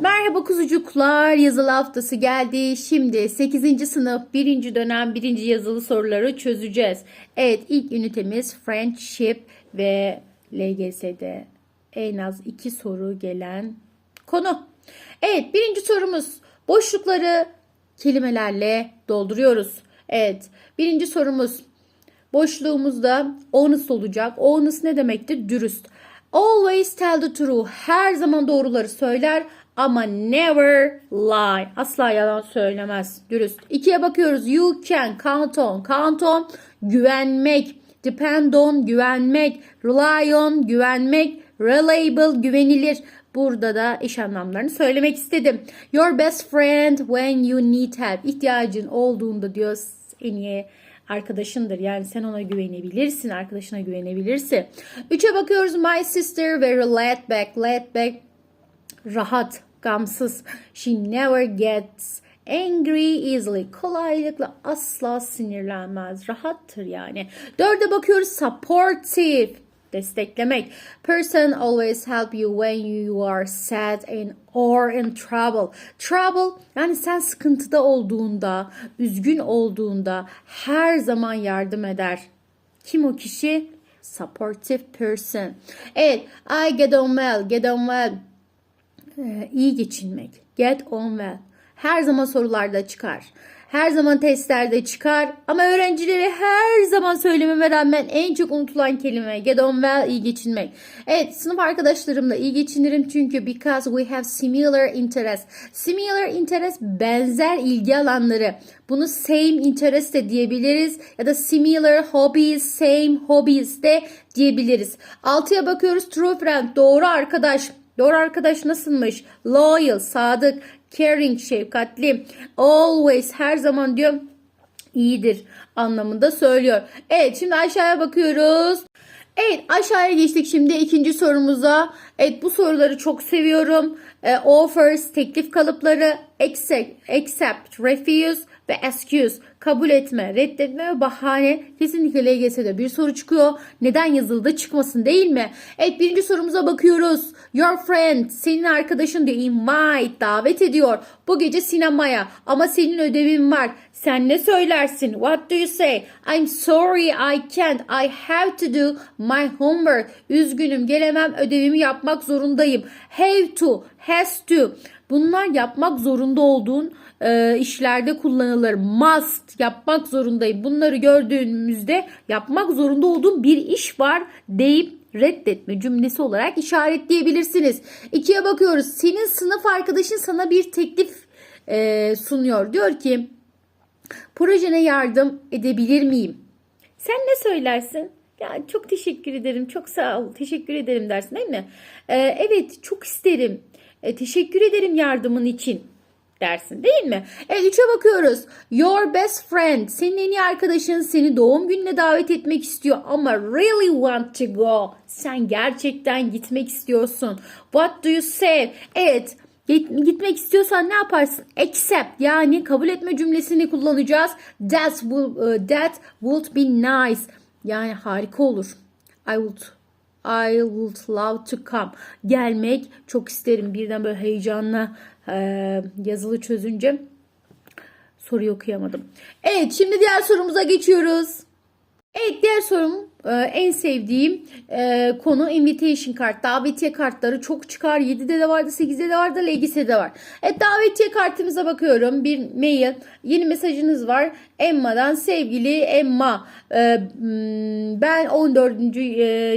Merhaba kuzucuklar. Yazılı haftası geldi. Şimdi 8. sınıf 1. dönem 1. yazılı soruları çözeceğiz. Evet ilk ünitemiz Friendship ve LGS'de en az 2 soru gelen konu. Evet birinci sorumuz boşlukları kelimelerle dolduruyoruz. Evet birinci sorumuz boşluğumuzda honest olacak. Honest ne demektir? Dürüst. Always tell the truth. Her zaman doğruları söyler ama never lie. Asla yalan söylemez. Dürüst. İkiye bakıyoruz. You can count on. Count on güvenmek. Depend on güvenmek. Rely on güvenmek. Reliable güvenilir. Burada da iş anlamlarını söylemek istedim. Your best friend when you need help. İhtiyacın olduğunda diyor en iyi arkadaşındır. Yani sen ona güvenebilirsin. Arkadaşına güvenebilirsin. Üçe bakıyoruz. My sister very laid back. Laid back rahat, gamsız. She never gets angry easily. Kolaylıkla asla sinirlenmez. Rahattır yani. Dörde bakıyoruz. Supportive. Desteklemek. Person always help you when you are sad and or in trouble. Trouble yani sen sıkıntıda olduğunda, üzgün olduğunda her zaman yardım eder. Kim o kişi? Supportive person. Evet, I get on well, get on well iyi geçinmek. Get on well. Her zaman sorularda çıkar. Her zaman testlerde çıkar. Ama öğrencileri her zaman söylememe rağmen en çok unutulan kelime get on well iyi geçinmek. Evet sınıf arkadaşlarımla iyi geçinirim çünkü because we have similar interest. Similar interest benzer ilgi alanları. Bunu same interest de diyebiliriz ya da similar hobbies, same hobbies de diyebiliriz. Altıya bakıyoruz true friend doğru arkadaş. Doğru arkadaş nasılmış? Loyal, sadık, caring, şefkatli, always, her zaman diyor iyidir anlamında söylüyor. Evet şimdi aşağıya bakıyoruz. Evet aşağıya geçtik şimdi ikinci sorumuza. Evet bu soruları çok seviyorum. E, offers, teklif kalıpları, accept, accept, refuse ve excuse. Kabul etme, reddetme ve bahane. Kesinlikle LGS'de bir soru çıkıyor. Neden yazıldı çıkmasın değil mi? Evet birinci sorumuza bakıyoruz. Your friend, senin arkadaşın diyor invite, davet ediyor. Bu gece sinemaya ama senin ödevin var. Sen ne söylersin? What do you say? I'm sorry I can't. I have to do my homework. Üzgünüm gelemem ödevimi yapmak zorundayım. Have to, has to. Bunlar yapmak zorunda olduğun e, işlerde kullanılır. Must yapmak zorundayım. Bunları gördüğümüzde yapmak zorunda olduğum bir iş var deyip reddetme cümlesi olarak işaretleyebilirsiniz. İkiye bakıyoruz. Senin sınıf arkadaşın sana bir teklif e, sunuyor. Diyor ki projene yardım edebilir miyim? Sen ne söylersin? Ya çok teşekkür ederim, çok sağ ol, teşekkür ederim dersin değil mi? Ee, evet çok isterim, e, teşekkür ederim yardımın için dersin değil mi? Evet üçe bakıyoruz. Your best friend, senin en iyi arkadaşın seni doğum gününe davet etmek istiyor ama really want to go. Sen gerçekten gitmek istiyorsun. What do you say? Evet Gitmek istiyorsan ne yaparsın? Accept yani kabul etme cümlesini kullanacağız. That will, uh, that would be nice. Yani harika olur. I would I would love to come. Gelmek çok isterim. Birden böyle heyecanla e, yazılı çözünce soruyu okuyamadım. Evet şimdi diğer sorumuza geçiyoruz. Evet diğer sorum e, en sevdiğim e, konu invitation kart. Davetiye kartları çok çıkar. 7'de de vardı, 8'de de vardı, LGS'de de var. Evet davetiye kartımıza bakıyorum. Bir mail. Yeni mesajınız var. Emma'dan sevgili Emma. E, hmm, ben 14.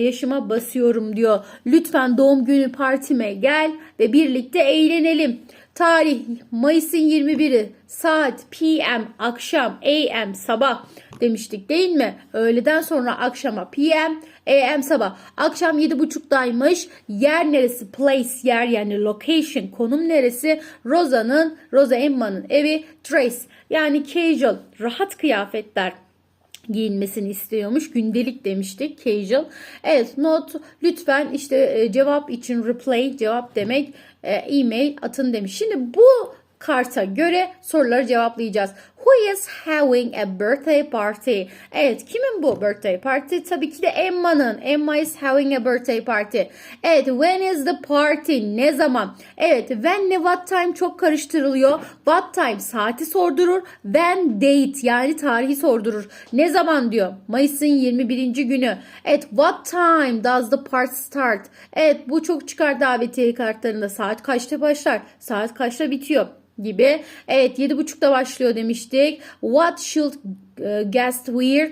yaşıma basıyorum diyor. Lütfen doğum günü partime gel ve birlikte eğlenelim. Tarih Mayıs'ın 21'i saat PM akşam AM sabah demiştik değil mi? Öğleden sonra akşama PM AM sabah. Akşam 7.30'daymış. Yer neresi? Place yer yani location konum neresi? Rosa'nın Rosa Emma'nın evi Trace yani casual rahat kıyafetler giyinmesini istiyormuş. Gündelik demiştik. Casual. Evet not lütfen işte e, cevap için reply cevap demek e-mail atın demiş. Şimdi bu karta göre soruları cevaplayacağız. Who is having a birthday party? Evet kimin bu birthday party? Tabii ki de Emma'nın. Emma is having a birthday party. Evet when is the party? Ne zaman? Evet when ne what time çok karıştırılıyor. What time saati sordurur. When date yani tarihi sordurur. Ne zaman diyor? Mayıs'ın 21. günü. Evet what time does the party start? Evet bu çok çıkar davetiye kartlarında. Saat kaçta başlar? Saat kaçta bitiyor? Gibi. Evet 7.30'da başlıyor demiştik. What should uh, guest wear?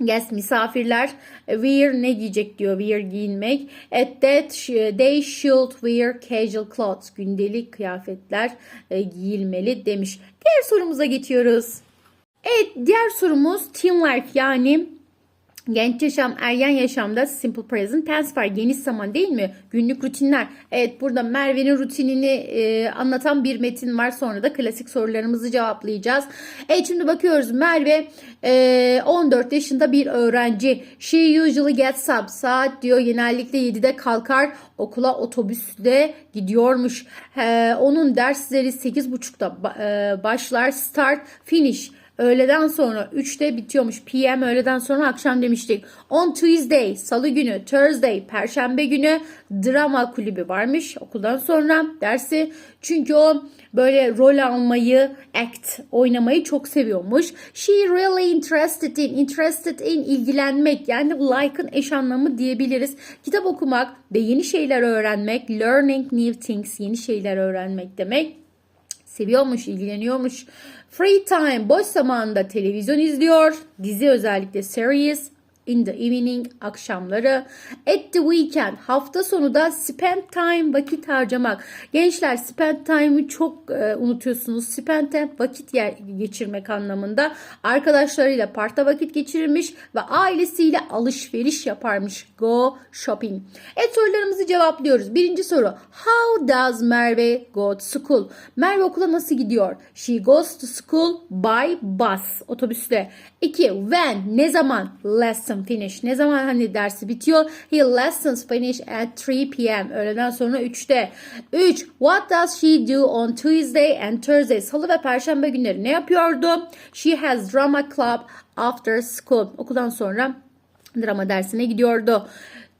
Guest misafirler wear ne giyecek diyor. Wear giyinmek. At that they should wear casual clothes. Gündelik kıyafetler e, giyilmeli demiş. Diğer sorumuza geçiyoruz. Evet diğer sorumuz life yani Genç yaşam, ergen yaşamda simple present tense var. Geniş zaman değil mi? Günlük rutinler. Evet burada Merve'nin rutinini e, anlatan bir metin var. Sonra da klasik sorularımızı cevaplayacağız. Evet şimdi bakıyoruz. Merve e, 14 yaşında bir öğrenci. She usually gets up. Saat diyor genellikle 7'de kalkar. Okula otobüsle gidiyormuş. E, onun dersleri 8.30'da ba- e, başlar. Start, finish. Öğleden sonra 3'te bitiyormuş. PM öğleden sonra akşam demiştik. On Tuesday salı günü, Thursday perşembe günü drama kulübü varmış okuldan sonra dersi. Çünkü o böyle rol almayı, act oynamayı çok seviyormuş. She really interested in, interested in ilgilenmek yani like'ın eş anlamı diyebiliriz. Kitap okumak ve yeni şeyler öğrenmek, learning new things yeni şeyler öğrenmek demek seviyormuş, ilgileniyormuş. Free time, boş zamanında televizyon izliyor. Dizi özellikle series. In the evening, akşamları. At the weekend, hafta sonu da spend time, vakit harcamak. Gençler spend time'ı çok e, unutuyorsunuz. Spend time, vakit yer, geçirmek anlamında. Arkadaşlarıyla parkta vakit geçirirmiş ve ailesiyle alışveriş yaparmış. Go shopping. Evet sorularımızı cevaplıyoruz. Birinci soru. How does Merve go to school? Merve okula nasıl gidiyor? She goes to school by bus. Otobüsle. 2. When? Ne zaman? Lesson finish. Ne zaman hani dersi bitiyor? He lessons finish at 3 p.m. Öğleden sonra 3'te. 3. What does she do on Tuesday and Thursday? Salı ve Perşembe günleri ne yapıyordu? She has drama club after school. Okuldan sonra drama dersine gidiyordu.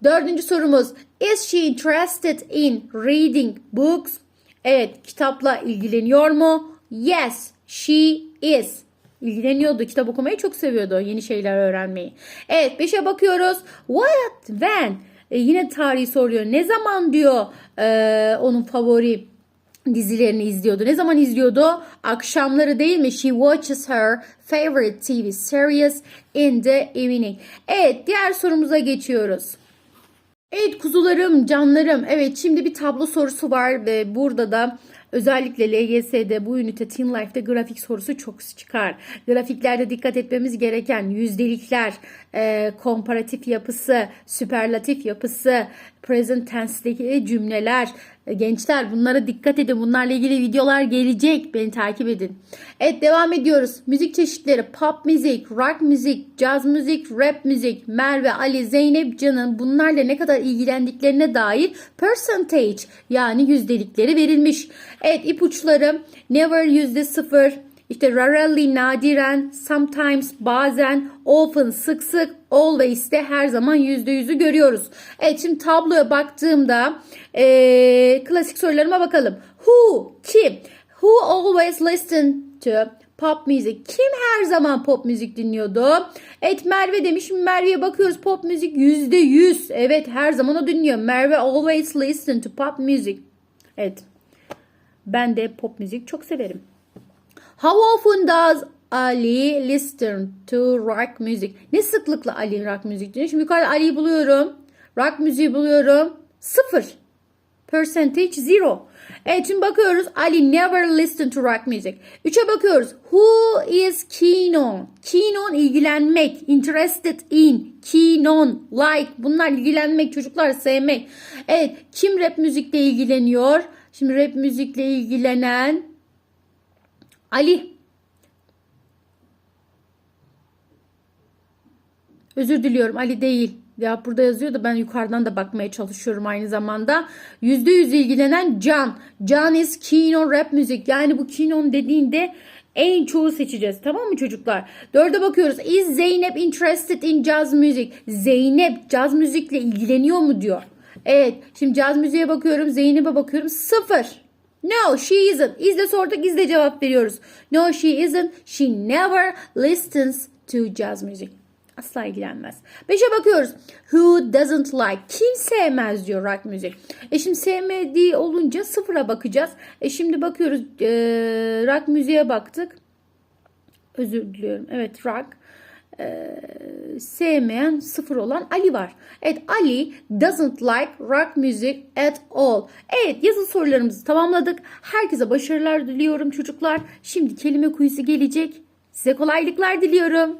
Dördüncü sorumuz. Is she interested in reading books? Evet, kitapla ilgileniyor mu? Yes, she is. İlgileniyordu. Kitap okumayı çok seviyordu. Yeni şeyler öğrenmeyi. Evet, beşe bakıyoruz. What, when? E, yine tarihi soruyor. Ne zaman diyor e, onun favori dizilerini izliyordu. Ne zaman izliyordu? Akşamları değil mi? She watches her favorite TV series in the evening. Evet, diğer sorumuza geçiyoruz. Evet kuzularım, canlarım. Evet şimdi bir tablo sorusu var ve burada da özellikle LGS'de bu ünite Teen Life'de grafik sorusu çok çıkar. Grafiklerde dikkat etmemiz gereken yüzdelikler, e, komparatif yapısı, süperlatif yapısı, present tense'deki cümleler, Gençler bunlara dikkat edin. Bunlarla ilgili videolar gelecek. Beni takip edin. Evet devam ediyoruz. Müzik çeşitleri pop müzik, rock müzik, caz müzik, rap müzik. Merve, Ali, Zeynep, Can'ın bunlarla ne kadar ilgilendiklerine dair percentage yani yüzdelikleri verilmiş. Evet ipuçları never yüzde sıfır, işte rarely nadiren, sometimes bazen, often sık sık, always de her zaman yüzde yüzü görüyoruz. Evet şimdi tabloya baktığımda eee, klasik sorularıma bakalım. Who, kim? Who always listen to pop music? Kim her zaman pop müzik dinliyordu? Evet Merve demiş. Merve'ye bakıyoruz pop müzik yüzde yüz. Evet her zaman o dinliyor. Merve always listen to pop music. Evet. Ben de pop müzik çok severim. How often does Ali listen to rock music? Ne sıklıkla Ali rock müzik dinliyor? Şimdi yukarıda Ali'yi buluyorum. Rock müziği buluyorum. Sıfır. Percentage zero. Evet şimdi bakıyoruz. Ali never listen to rock music. Üçe bakıyoruz. Who is keen on? Keen on ilgilenmek. Interested in. Keen on. Like. Bunlar ilgilenmek. Çocuklar sevmek. Evet. Kim rap müzikle ilgileniyor? Şimdi rap müzikle ilgilenen Ali. Özür diliyorum Ali değil. Ya burada yazıyor da ben yukarıdan da bakmaya çalışıyorum aynı zamanda. %100 ilgilenen Can. Can is keen on rap müzik. Yani bu keen on dediğinde En çoğu seçeceğiz. Tamam mı çocuklar? Dörde bakıyoruz. Is Zeynep interested in jazz music? Zeynep caz müzikle ilgileniyor mu diyor. Evet. Şimdi caz müziğe bakıyorum. Zeynep'e bakıyorum. Sıfır. No, she isn't. Is'le sorduk, is'le cevap veriyoruz. No, she isn't. She never listens to jazz music. Asla ilgilenmez. Beşe bakıyoruz. Who doesn't like? Kim sevmez diyor rock müzik. E şimdi sevmediği olunca sıfıra bakacağız. E şimdi bakıyoruz. E, rock müziğe baktık. Özür diliyorum. Evet rock. E, sevmeyen sıfır olan Ali var. Evet Ali doesn't like rock music at all. Evet yazılı sorularımızı tamamladık. Herkese başarılar diliyorum çocuklar. Şimdi kelime kuyusu gelecek. Size kolaylıklar diliyorum.